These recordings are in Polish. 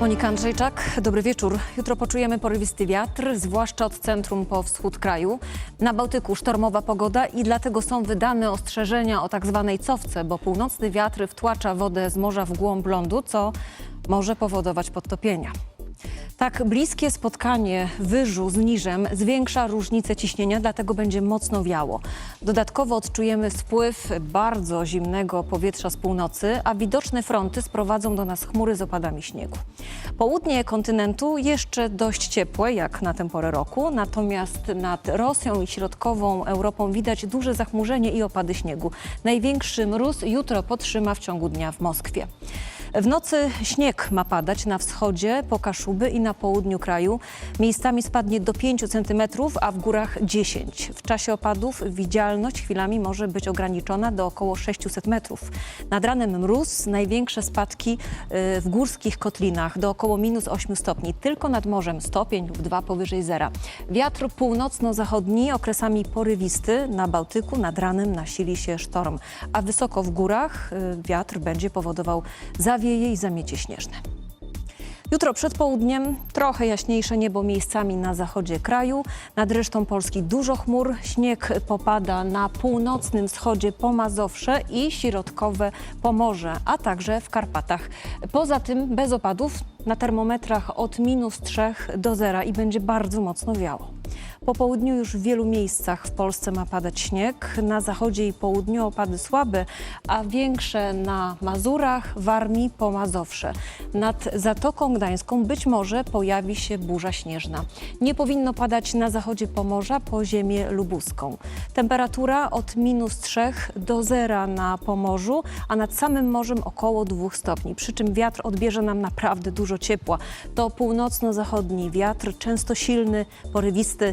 Monika Andrzejczak, dobry wieczór. Jutro poczujemy porywisty wiatr, zwłaszcza od centrum po wschód kraju. Na Bałtyku sztormowa pogoda i dlatego są wydane ostrzeżenia o tak zwanej cofce, bo północny wiatr wtłacza wodę z morza w głąb lądu, co może powodować podtopienia. Tak bliskie spotkanie wyżu z niżem zwiększa różnicę ciśnienia, dlatego będzie mocno wiało. Dodatkowo odczujemy spływ bardzo zimnego powietrza z północy, a widoczne fronty sprowadzą do nas chmury z opadami śniegu. Południe kontynentu jeszcze dość ciepłe, jak na tę porę roku, natomiast nad Rosją i środkową Europą widać duże zachmurzenie i opady śniegu. Największy mróz jutro podtrzyma w ciągu dnia w Moskwie. W nocy śnieg ma padać na wschodzie, po Kaszuby i na południu kraju. Miejscami spadnie do 5 cm, a w górach 10. W czasie opadów widzialność chwilami może być ograniczona do około 600 metrów. Nad ranem mróz, największe spadki y, w górskich kotlinach do około minus 8 stopni. Tylko nad morzem stopień lub dwa powyżej zera. Wiatr północno-zachodni okresami porywisty na Bałtyku nad ranem nasili się sztorm, a wysoko w górach y, wiatr będzie powodował zawieje i zamiecie śnieżne. Jutro przed południem trochę jaśniejsze niebo miejscami na zachodzie kraju. Nad resztą Polski dużo chmur. Śnieg popada na północnym wschodzie Pomazowsze i środkowe Pomorze, a także w Karpatach. Poza tym bez opadów na termometrach od minus 3 do zera i będzie bardzo mocno wiało. Po południu już w wielu miejscach w Polsce ma padać śnieg. Na zachodzie i południu opady słabe, a większe na Mazurach, Warmii, Pomazowsze. Nad Zatoką Gdańską być może pojawi się burza śnieżna. Nie powinno padać na zachodzie Pomorza po ziemię lubuską. Temperatura od minus 3 do zera na Pomorzu, a nad samym morzem około 2 stopni. Przy czym wiatr odbierze nam naprawdę dużo ciepła. To północno-zachodni wiatr, często silny, porywisty,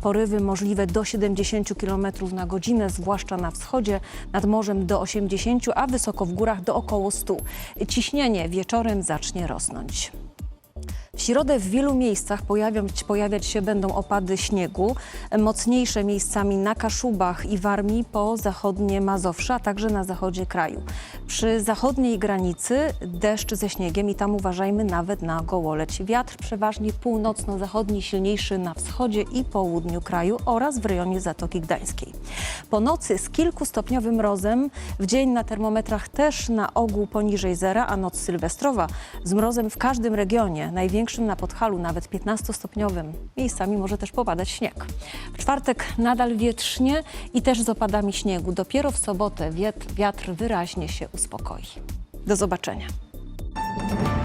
porywy możliwe do 70 km na godzinę, zwłaszcza na wschodzie, nad morzem do 80, a wysoko w górach do około 100. Ciśnienie wieczorem zacznie rosnąć. W środę w wielu miejscach pojawiać, pojawiać się będą opady śniegu, mocniejsze miejscami na Kaszubach i Warmii po zachodnie Mazowsze, a także na zachodzie kraju. Przy zachodniej granicy deszcz ze śniegiem i tam uważajmy nawet na gołoleć. Wiatr przeważnie północno-zachodni, silniejszy na wschodzie i południu kraju oraz w rejonie Zatoki Gdańskiej. Po nocy z kilkustopniowym mrozem, w dzień na termometrach też na ogół poniżej zera, a noc sylwestrowa z mrozem w każdym regionie, największym na Podhalu, nawet 15-stopniowym. Miejscami może też popadać śnieg. W czwartek nadal wietrznie i też z opadami śniegu. Dopiero w sobotę wiatr, wiatr wyraźnie się uspokoi. Do zobaczenia.